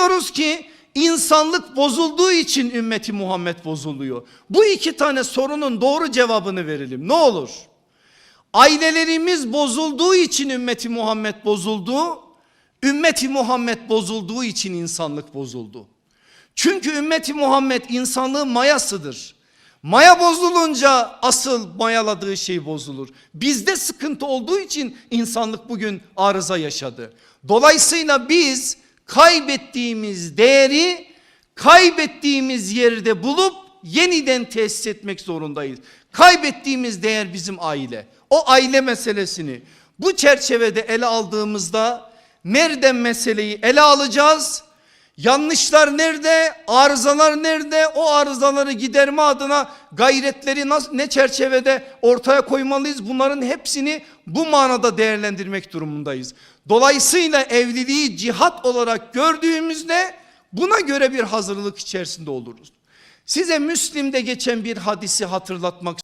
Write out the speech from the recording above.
diyoruz ki insanlık bozulduğu için ümmeti Muhammed bozuluyor. Bu iki tane sorunun doğru cevabını verelim ne olur. Ailelerimiz bozulduğu için ümmeti Muhammed bozuldu. Ümmeti Muhammed bozulduğu için insanlık bozuldu. Çünkü ümmeti Muhammed insanlığın mayasıdır. Maya bozulunca asıl mayaladığı şey bozulur. Bizde sıkıntı olduğu için insanlık bugün arıza yaşadı. Dolayısıyla biz kaybettiğimiz değeri kaybettiğimiz yerde bulup yeniden tesis etmek zorundayız. Kaybettiğimiz değer bizim aile. O aile meselesini bu çerçevede ele aldığımızda nereden meseleyi ele alacağız? Yanlışlar nerede? Arızalar nerede? O arızaları giderme adına gayretleri nasıl, ne çerçevede ortaya koymalıyız? Bunların hepsini bu manada değerlendirmek durumundayız. Dolayısıyla evliliği cihat olarak gördüğümüzde buna göre bir hazırlık içerisinde oluruz. Size Müslim'de geçen bir hadisi hatırlatmak